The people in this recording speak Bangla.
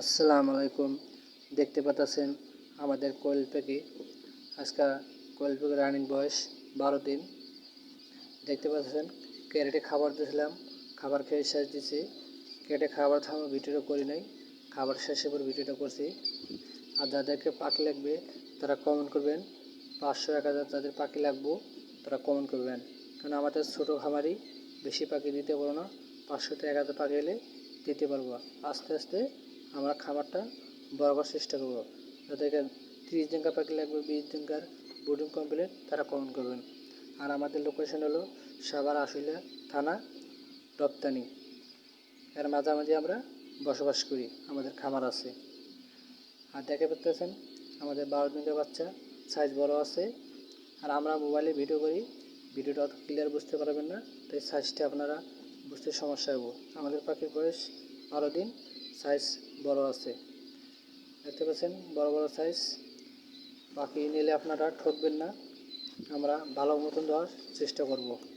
আসসালামু আলাইকুম। দেখতে পাচ্ছেন আমাদের কোয়েল পাখি আজকে কোয়েল পাখির রানিং বয়স বারো দিন। দেখতে পাচ্ছেন ক্যারেটে খাবার দিয়েছিলাম, খাবার খেয়ে শেষ দিছি কেটে খাবার থামা ভিডিওটা করি নাই, খাবার শেষে পর ভিডিওটা করছি। আর যাদেরকে পাখি লাগবে, তারা কমেন্ট করবেন। পাঁচশো, এক হাজার যাদের পাখি লাগবো, তারা কমেন্ট করবেন। কারণ আমাদের ছোটো খামারি বেশি পাখি দিতে পারব না। পাঁচশো থেকে এক হাজার পাখি এলে দিতে পারব। আস্তে আস্তে আমরা খাবারটা বড় করার চেষ্টা করব। যাদেরকে তিরিশ দিনকার পাখি লাগবে, বিশ দিনকার বোর্ডিং কমপ্লিট তারা কমেন্ট করবেন। আর আমাদের লোকেশন হলো সাভার আশুলিয়া থানা, রপ্তানি। এর মাঝামাঝি আমরা বসবাস করি, আমাদের খামার আছে। আর দেখে পাচ্ছেন, আমাদের বারো দিনের বাচ্চা সাইজ বড় আছে। আর আমরা মোবাইলে ভিডিও করি ভিডিওটা অত ক্লিয়ার বুঝতে পারবেন না, তাই সাইজটা আপনারা বুঝতে সমস্যা হব আমাদের পাখির বয়স বারো দিন সাইজ বড় আছে। দেখতে পাচ্ছেন? বড় বড় সাইজ পাখি নিলে আপনারা ঠকবেন না। আমরা ভালো মতন দেওয়ার চেষ্টা করব।